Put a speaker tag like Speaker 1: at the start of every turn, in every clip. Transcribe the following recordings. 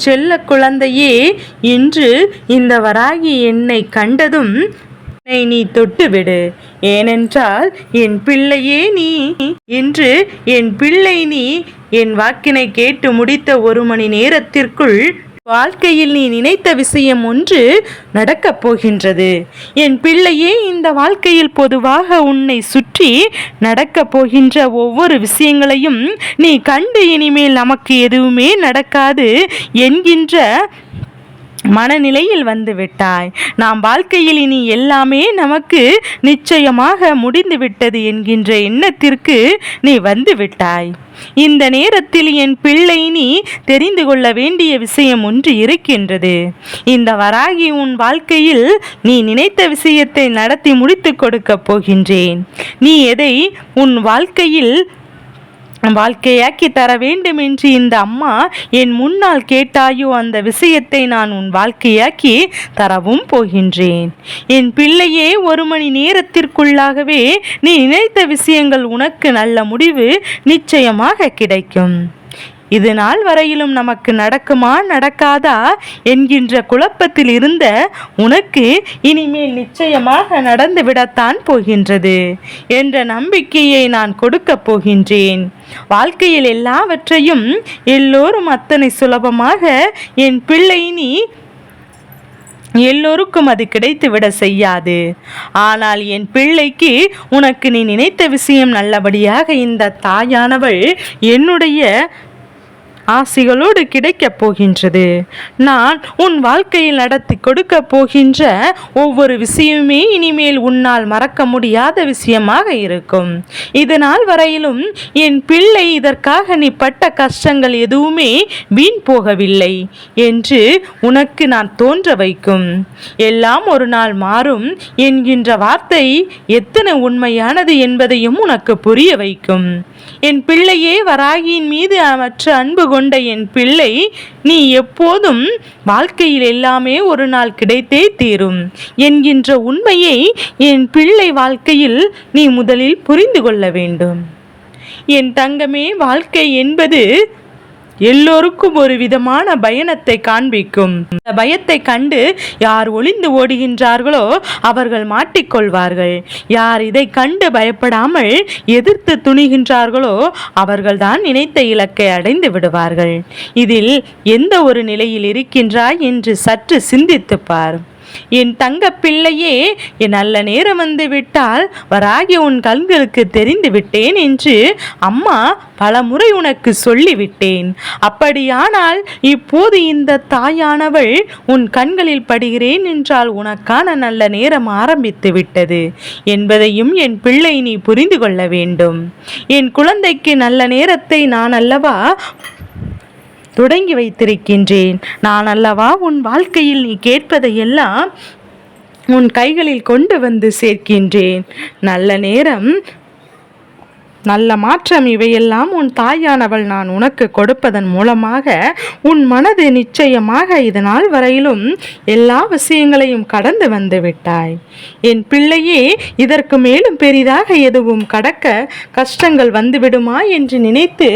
Speaker 1: செல்ல குழந்தையே இன்று இந்த வராகி என்னை கண்டதும் என்னை நீ தொட்டுவிடு. ஏனென்றால் என் பிள்ளையே நீ. இன்று என் பிள்ளை நீ. என் வாக்கினை கேட்டு முடித்த ஒரு மணி நேரத்திற்குள் வாழ்க்கையில் நீ நினைத்த விஷயம் ஒன்று நடக்கப் போகின்றது. என் பிள்ளையே இந்த வாழ்க்கையில் பொதுவாக உன்னை சுற்றி நடக்கப் போகின்ற ஒவ்வொரு விஷயங்களையும் நீ கண்டு இனிமேல் நமக்கு எதுவுமே நடக்காது என்கின்ற மனநிலையில் வந்து விட்டாய். நாம் வாழ்க்கையில் இனி எல்லாமே நமக்கு நிச்சயமாக முடிந்துவிட்டது என்கின்ற எண்ணத்திற்கு நீ வந்து விட்டாய். இந்த நேரத்தில் என் பிள்ளை நீ தெரிந்து கொள்ள வேண்டிய விஷயம் ஒன்று இருக்கின்றது. இந்த வராகி உன் வாழ்க்கையில் நீ நினைத்த விஷயத்தை நடத்தி முடித்து கொடுக்கப் போகின்றேன். நீ எதை உன் வாழ்க்கையில் வாழ்க்கையாக்கி தர வேண்டும் என்று இந்த அம்மா என் முன்னால் கேட்டாயோ அந்த விஷயத்தை நான் உன் வாழ்க்கையாக்கி தரவும் போகின்றேன். என் பிள்ளையே ஒரு மணி நேரத்திற்குள்ளாகவே நீ நினைத்த விஷயங்கள் உனக்கு நல்ல முடிவு நிச்சயமாக கிடைக்கும். இது நாள் வரையிலும் நமக்கு நடக்குமா நடக்காதா என்கின்ற குழப்பத்தில் இருந்த உனக்கு இனிமேல் நிச்சயமாக நடந்துவிடத்தான் போகின்றது என்ற நம்பிக்கையை நான் கொடுக்கப் போகின்றேன். வாழ்க்கையில் எல்லாவற்றையும் எல்லோரும் அத்தனை சுலபமாக என் பிள்ளை நீ எல்லோருக்கும் அது கிடைத்துவிட செய்யாது. ஆனால் என் பிள்ளைக்கு உனக்கு நீ நினைத்த விஷயம் நல்லபடியாக இந்த தாயானவள் என்னுடைய ஆசிகளோடு கிடைக்கப் போகின்றது. நான் உன் வாழ்க்கையில் நடத்தி கொடுக்க போகின்ற ஒவ்வொரு விஷயமே இனிமேல் உன்னால் மறக்க முடியாத விஷயமாக இருக்கும். இது நாள் வரையிலும் என் பிள்ளை இதற்காக நீ பட்ட கஷ்டங்கள் எதுவுமே வீண் போகவில்லை என்று உனக்கு நான் தோன்ற வைக்கும். எல்லாம் ஒரு நாள் மாறும் என்கின்ற வார்த்தை எத்தனை உண்மையானது என்பதையும் உனக்கு புரிய வைக்கும். என் பிள்ளையே வராகியின் மீது மற்ற அன்பு கொண்ட என் பிள்ளை நீ எப்போதும் வாழ்க்கையில் எல்லாமே ஒரு நாள் கிடைத்தே தீரும் என்கின்ற உண்மையை என் பிள்ளை வாழ்க்கையில் நீ முதலில் புரிந்து கொள்ள வேண்டும். என் தங்கமே வாழ்க்கை என்பது எல்லோருக்கும் ஒரு விதமான பயணத்தை காண்பிக்கும். இந்த பயத்தை கண்டு யார் ஒளிந்து ஓடுகின்றார்களோ அவர்கள் மாட்டிக்கொள்வார்கள். யார் இதை கண்டு பயப்படாமல் எதிர்த்து துணிகின்றார்களோ அவர்கள்தான் நினைத்த இலக்கை அடைந்து விடுவார்கள். இதில் எந்த ஒரு நிலையில் இருக்கின்றாய் என்று சற்று சிந்தித்துப்பார் என் தங்க பிள்ளையே என் நல்ல நேரம் வந்து விட்டால் வராகி உன் கண்களுக்கு தெரிந்து விட்டேன் என்று அம்மா பல முறை உனக்கு சொல்லிவிட்டேன். அப்படியானால் இப்போது இந்த தாயானவள் உன் கண்களில் படுகிறேன் என்றால் உனக்கான நல்ல நேரம் ஆரம்பித்து விட்டது என்பதையும் என் பிள்ளை நீ புரிந்து கொள்ள வேண்டும். என் குழந்தைக்கு நல்ல நேரத்தை நான் அல்லவா தொடங்கி வைத்திருக்கின்றேன். நான் அல்லவா உன் வாழ்க்கையில் நீ கேட்பதையெல்லாம் உன் கைகளில் கொண்டு வந்து சேர்க்கின்றேன். நல்ல நேரம் நல்ல மாற்றம் இவையெல்லாம் உன் தாயானவள் நான் உனக்கு கொடுப்பதன் மூலமாக உன் மனது நிச்சயமாக இதனால் வரையிலும் எல்லா விஷயங்களையும் கடந்து வந்து விட்டாய். என் பிள்ளையே இதற்கு மேலும் பெரிதாக எதுவும் கடக்க கஷ்டங்கள் வந்துவிடுமா என்று நினைத்து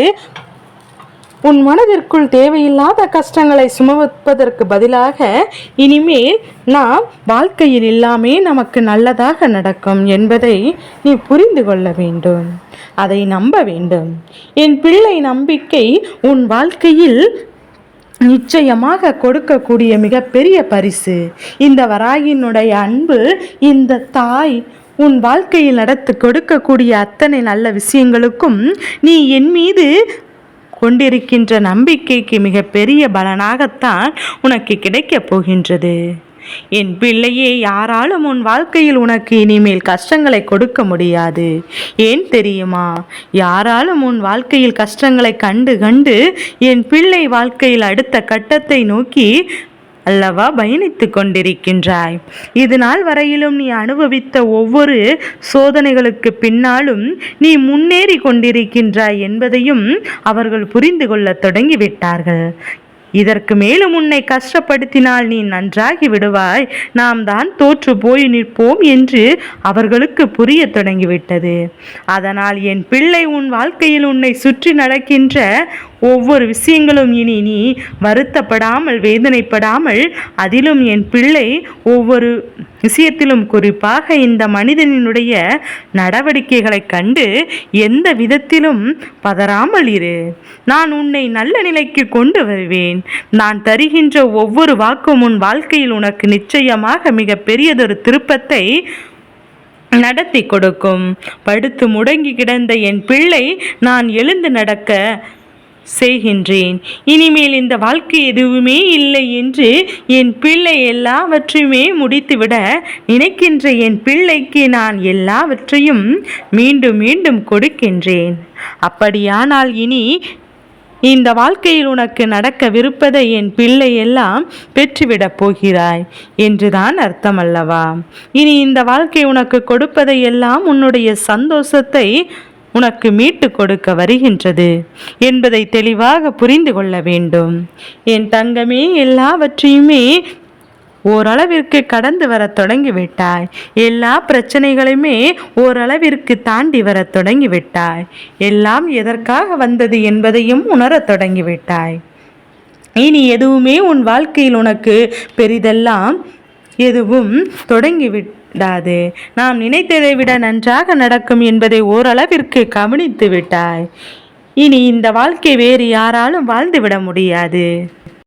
Speaker 1: உன் மனதிற்குள் தேவையில்லாத கஷ்டங்களை சுமப்பதற்கு பதிலாக இனிமேல் நாம் வாழ்க்கையில் எல்லாமே நமக்கு நல்லதாக நடக்கும் என்பதை நீ புரிந்து கொள்ள வேண்டும். அதை நம்ப வேண்டும். என் பிள்ளை நம்பிக்கை உன் வாழ்க்கையில் நிச்சயமாக கொடுக்கக்கூடிய மிகப்பெரிய பரிசு. இந்த வராயினுடைய அன்பு இந்த தாய் உன் வாழ்க்கையில் நடத்து கொடுக்கக்கூடிய அத்தனை நல்ல விஷயங்களுக்கும் நீ என் மீது கொண்டிருக்கின்ற நம்பிக்கைக்கு மிகப்பெரிய பலனாகத்தான் உனக்கு கிடைக்கப் போகின்றது. என் பிள்ளையே யாராலும் உன் வாழ்க்கையில் உனக்கு இனிமேல் கஷ்டங்களை கொடுக்க முடியாது. ஏன் தெரியுமா? யாராலும் உன் வாழ்க்கையில் கஷ்டங்களை கண்டு கண்டு என் பிள்ளை வாழ்க்கையில் அடுத்த கட்டத்தை நோக்கி அல்லவா பயணித்து கொண்டிருக்கின்றாய். இது நாள் வரையிலும் நீ அனுபவித்த ஒவ்வொரு சோதனைகளுக்கு பின்னாலும் நீ முன்னேறி கொண்டிருக்கின்றாய் என்பதையும் அவர்கள் புரிந்து கொள்ள தொடங்கிவிட்டார்கள். இதற்கு மேலும் உன்னை கஷ்டப்படுத்தினால் நீ நன்றாகி விடுவாய். நாம் தான் தோற்று போய் நிற்போம் என்று அவர்களுக்கு புரிய தொடங்கிவிட்டது. அதனால் என் பிள்ளை உன் வாழ்க்கையில் உன்னை சுற்றி நடக்கின்ற ஒவ்வொரு விஷயங்களும் இனி நீ வருத்தப்படாமல் வேதனைப்படாமல் அதிலும் என் பிள்ளை ஒவ்வொரு விஷயத்திலும் குறிப்பாக இந்த மனிதனினுடைய நடவடிக்கைகளை கண்டு எந்த விதத்திலும் பதறாமல் இரு. நான் உன்னை நல்ல நிலைக்கு கொண்டு வருவேன். நான் தருகின்ற ஒவ்வொரு வாக்கும் உன் வாழ்க்கையில் உனக்கு நிச்சயமாக மிக பெரியதொரு திருப்பத்தை நடத்தி கொடுக்கும். படுத்து முடங்கி கிடந்த என் பிள்ளை நான் எழுந்து நடக்க செய்கின்றேன். இனிமேல் இந்த வாழ்க்கை எதுவுமே இல்லை என்று என் பிள்ளை எல்லாவற்றையுமே முடித்துவிட நினைக்கின்ற என் பிள்ளைக்கு நான் எல்லாவற்றையும் மீண்டும் மீண்டும் கொடுக்கின்றேன். அப்படியானால் இனி இந்த வாழ்க்கையில் உனக்கு நடக்கவிருப்பதை என் பிள்ளை எல்லாம் பெற்றுவிடப் போகிறாய் என்றுதான் அர்த்தம் அல்லவா இனி இந்த வாழ்க்கை உனக்கு கொடுப்பதை எல்லாம் உன்னுடைய சந்தோஷத்தை உனக்கு மீட்டு கொடுக்க வருகின்றது என்பதை தெளிவாக புரிந்து கொள்ள வேண்டும். என் தங்கமே எல்லாவற்றையுமே ஓரளவிற்கு கடந்து வர தொடங்கிவிட்டாய். எல்லா பிரச்சனைகளையுமே ஓரளவிற்கு தாண்டி வர தொடங்கிவிட்டாய். எல்லாம் எதற்காக வந்தது என்பதையும் உணரத் தொடங்கிவிட்டாய். இனி எதுவுமே உன் வாழ்க்கையில் உனக்கு பெரிதெல்லாம் எதுவும் தொடங்கிவிடாது நாம் நினைத்ததை விட நன்றாக நடக்கும் என்பதை ஓரளவிற்கு கவனித்து விட்டாய். இனி இந்த வாழ்க்கை வேறு யாராலும் வாழ்ந்துவிட முடியாது.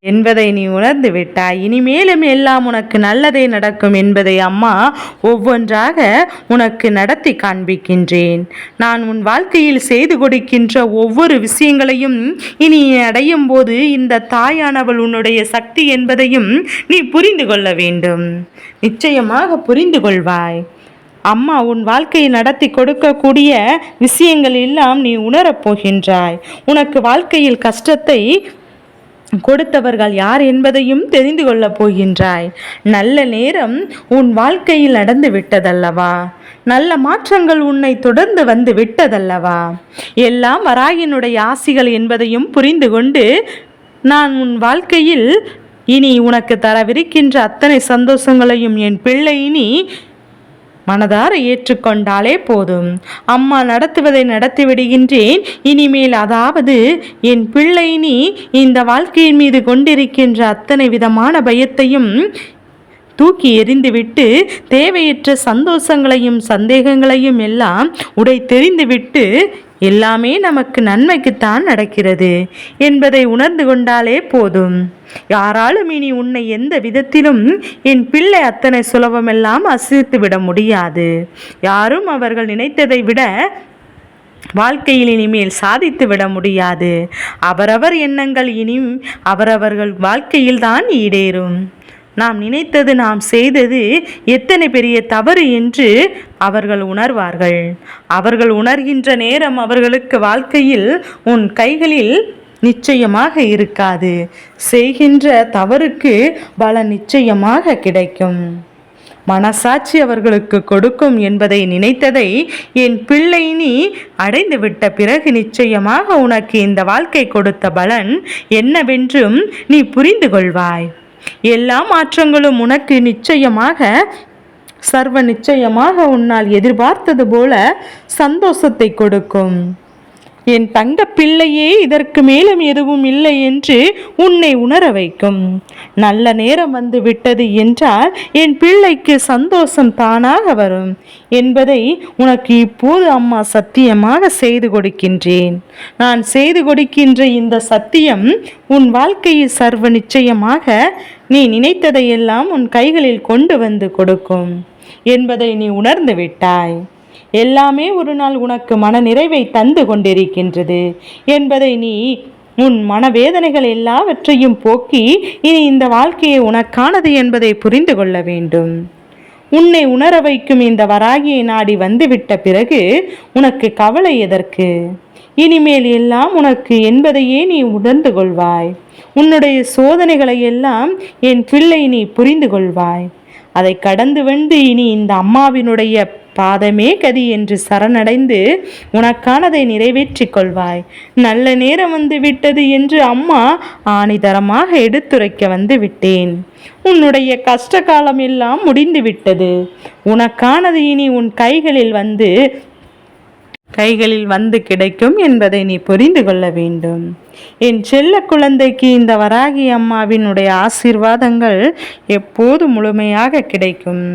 Speaker 1: என்பதை நீ உணர்ந்து விட்டாய். இனிமேலும் எல்லாம் உனக்கு நல்லதே நடக்கும் என்பதை அம்மா ஒவ்வொன்றாக உனக்கு நடத்தி காண்பிக்கின்றேன். நான் உன் வாழ்க்கையில் செய்து கொடுக்கின்ற ஒவ்வொரு விஷயங்களையும் இனி அடையும் போது இந்த தாயானவள் உன்னுடைய சக்தி என்பதையும் நீ புரிந்து கொள்ள வேண்டும். நிச்சயமாக புரிந்து கொள்வாய். அம்மா உன் வாழ்க்கையை நடத்தி கொடுக்கக்கூடிய விஷயங்கள் எல்லாம் நீ உணரப் போகின்றாய். உனக்கு வாழ்க்கையில் கஷ்டத்தை கொடுத்தவர்கள் யார் என்பதையும் தெரிந்து கொள்ளப் போகின்றாய். நல்ல நேரம் உன் வாழ்க்கையில் நடந்து விட்டதல்லவா? நல்ல மாற்றங்கள் உன்னை தொடர்ந்து வந்து விட்டதல்லவா? எல்லாம் வராயினுடைய ஆசிகள் என்பதையும் புரிந்து கொண்டு நான் உன் வாழ்க்கையில் இனி உனக்கு தரவிருக்கின்ற அத்தனை சந்தோஷங்களையும் என் பிள்ளை இனி மனதார ஏற்றுக்கொண்டாலே போதும். அம்மா நடத்துவதை நடத்திவிடுகின்றேன். இனிமேல் அதாவது என் பிள்ளை நீ இந்த வாழ்க்கையின் மீது கொண்டிருக்கின்ற அத்தனை விதமான பயத்தையும் தூக்கி எறிந்துவிட்டு தேவையற்ற சந்தோஷங்களையும் சந்தேகங்களையும் எல்லாம் உடை தெரிந்துவிட்டு எல்லாமே நமக்கு நன்மைக்குத்தான் நடக்கிறது என்பதை உணர்ந்து கொண்டாலே போதும். யாராலும் இனி உன்னை எந்த விதத்திலும் என் பிள்ளை அத்தனை சுலபமெல்லாம் அசித்து விட முடியாது. யாரும் அவர்கள் நினைத்ததை விட வாழ்க்கையில் இனிமேல் சாதித்து விட முடியாது. அவரவர் எண்ணங்கள் இனி அவரவர்கள் வாழ்க்கையில்தான் ஈடேறும். நாம் நினைத்தது நாம் செய்தது எத்தனை பெரிய தவறு என்று அவர்கள் உணர்வார்கள். அவர்கள் உணர்கின்ற நேரம் அவர்களுக்கு வாழ்க்கையில் உன் கைகளில் நிச்சயமாக இருக்காது. செய்கின்ற தவறுக்கு பல நிச்சயமாக கிடைக்கும். மனசாட்சி அவர்களுக்கு கொடுக்கும் என்பதை நினைத்ததை என் பிள்ளை நீ அடைந்துவிட்ட பிறகு நிச்சயமாக உனக்கு இந்த வாழ்க்கை கொடுத்த பலன் என்னவென்றும் நீ புரிந்து கொள்வாய். எல்லா மாற்றங்களும் உனக்கு நிச்சயமாக சர்வ நிச்சயமாக உன்னால் எதிர்பார்த்தது போல சந்தோஷத்தை கொடுக்கும். என் தங்க பிள்ளையே இதற்கு மேலும் எதுவும் இல்லை என்று உன்னை உணர வைக்கும். நல்ல நேரம் வந்து விட்டது என்றால் என் பிள்ளைக்கு சந்தோஷம் தானாக வரும். என்பதை உனக்கு இப்போது அம்மா சத்தியமாக செய்து கொடுக்கின்றேன். நான் செய்து கொடுக்கின்ற இந்த சத்தியம் உன் வாழ்க்கையில் சர்வ நிச்சயமாக நீ நினைத்ததையெல்லாம் உன் கைகளில் கொண்டு வந்து கொடுக்கும். என்பதை நீ உணர்ந்து விட்டாய். எல்லாமே ஒரு நாள் உனக்கு மன நிறைவை தந்து கொண்டிருக்கின்றது. என்பதை நீ உன் மனவேதனைகள் எல்லாவற்றையும் போக்கி இனி இந்த வாழ்க்கையை உனக்கானது என்பதை புரிந்து கொள்ள வேண்டும். உன்னை உணர வைக்கும் இந்த வராகியை நாடி வந்துவிட்ட பிறகு உனக்கு கவலை எதற்கு? இனிமேல் எல்லாம் உனக்கு என்பதையே நீ உணர்ந்து கொள்வாய். உன்னுடைய சோதனைகளை எல்லாம் என் பிள்ளை நீ புரிந்து கொள்வாய். அதை கடந்து வந்து இனி இந்த அம்மாவினுடைய பாதமே கதி என்று சரணடைந்து உனக்கானதை நிறைவேற்றிக் கொள்வாய். நல்ல நேரம் வந்து விட்டது என்று அம்மா ஆணிதரமாக எடுத்துரைக்க வந்து விட்டேன். உன்னுடைய கஷ்ட காலம் எல்லாம் முடிந்து விட்டது. உனக்கானது இனி உன் கைகளில் வந்து கைகளில் வந்து கிடைக்கும் என்பதை நீ புரிந்து கொள்ள வேண்டும். என் செல்ல குழந்தைக்கு இந்த வராகி அம்மாவினுடைய ஆசீர்வாதங்கள் எப்போது முழுமையாக கிடைக்கும்?